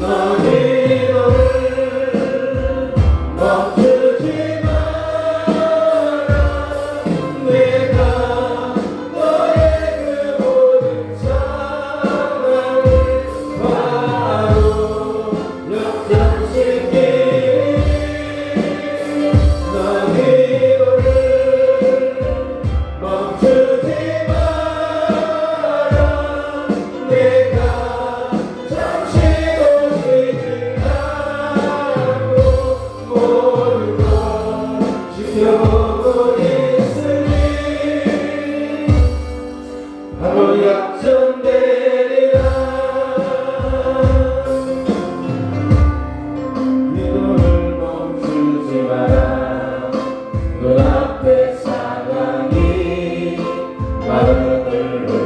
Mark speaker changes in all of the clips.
Speaker 1: 너희 너를 멈춰 Lord.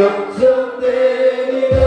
Speaker 1: 역전되리라